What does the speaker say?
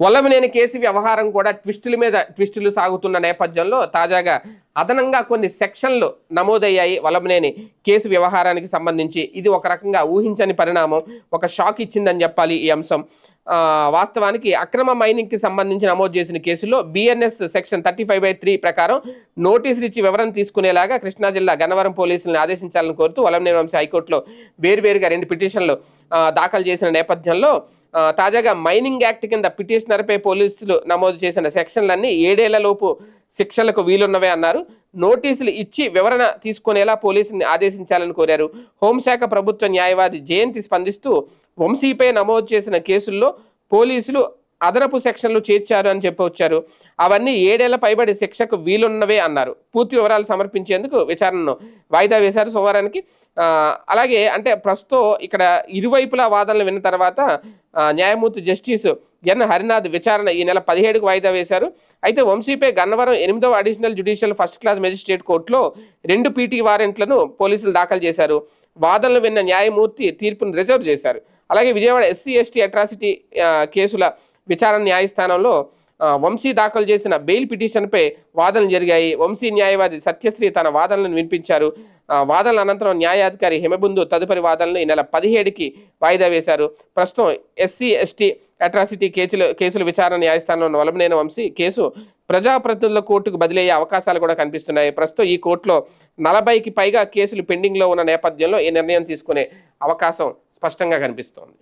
Vallamaneni case వ్యవహారం కూడా ట్విస్టుల మీద ట్విస్టులు సాగుతున్న నేపథ్యంలో తాజాగా అదనంగా కొన్ని సెక్షన్లు నమోదయ్యాయి వల్లమనేని కేసు వ్యవహారానికి సంబంధించి. ఇది ఒక రకంగా ఊహించని పరిణామం ఒక షాక్ ఇచ్చిందని చెప్పాలి ఈ అంశం. వాస్తవానికి అక్రమ మైనింగ్కి సంబంధించి నమోదు చేసిన కేసులో BNS section thirty five by three ప్రకారం నోటీసులు ఇచ్చి వివరణ తీసుకునేలాగా కృష్ణా జిల్లా గన్నవరం పోలీసులను ఆదేశించాలని కోరుతూ వలంనేని వంశీ హైకోర్టులో వేరువేరుగా రెండు పిటిషన్లు దాఖలు చేసిన నేపథ్యంలో తాజాగా మైనింగ్ యాక్ట్ కింద పిటిషనర్పై పోలీసులు నమోదు చేసిన సెక్షన్లన్నీ ఏడేళ్ళ లోపు శిక్షలకు వీలున్నవే అన్నారు. నోటీసులు ఇచ్చి వివరణ తీసుకునేలా పోలీసుని ఆదేశించాలని కోరారు. హోంశాఖ ప్రభుత్వ న్యాయవాది జయంతి స్పందిస్తూ వంశీపై నమోదు చేసిన కేసుల్లో పోలీసులు అదనపు సెక్షన్లు చేర్చారు అని చెప్పొచ్చారు. అవన్నీ ఏడేళ్ళ పైబడి శిక్షకు వీలున్నవే అన్నారు. పూర్తి వివరాలు సమర్పించేందుకు విచారణను వాయిదా వేశారు సోమవారానికి. అలాగే అంటే ప్రస్తుతం ఇక్కడ ఇరువైపులా వాదనలు విన్న తర్వాత న్యాయమూర్తి జస్టిస్ ఎన్. హరినాథ్ విచారణ ఈ నెల పదిహేడుకు వాయిదా వేశారు. అయితే వంశీపై గన్నవరం ఎనిమిదవ additional judicial first class magistrate కోర్టులో రెండు పీటీ వారెంట్లను పోలీసులు దాఖలు చేశారు. వాదనలు విన్న న్యాయమూర్తి తీర్పును రిజర్వ్ చేశారు. అలాగే విజయవాడ ఎస్సీ ఎస్టీ అట్రాసిటీ కేసుల విచారణ న్యాయస్థానంలో వంశీ దాఖలు చేసిన బెయిల్ పిటిషన్పై వాదనలు జరిగాయి. వంశీ న్యాయవాది సత్యశ్రీ తన వాదనలను వినిపించారు. వాదనల అనంతరం న్యాయాధికారి హిమబిందు తదుపరి వాదనలు ఈ నెల పదిహేడుకి వాయిదా వేశారు. ప్రస్తుతం ఎస్సీ ఎస్టీ అట్రాసిటీ కేసులు కేసుల విచారణ న్యాయస్థానంలో ఉన్న వంశీ కేసు ప్రజాప్రతినిధుల కోర్టుకు బదిలయ్యే అవకాశాలు కూడా కనిపిస్తున్నాయి. ప్రస్తుతం ఈ కోర్టులో నలభైకి పైగా కేసులు పెండింగ్లో ఉన్న నేపథ్యంలో ఈ నిర్ణయం తీసుకునే అవకాశం స్పష్టంగా కనిపిస్తోంది.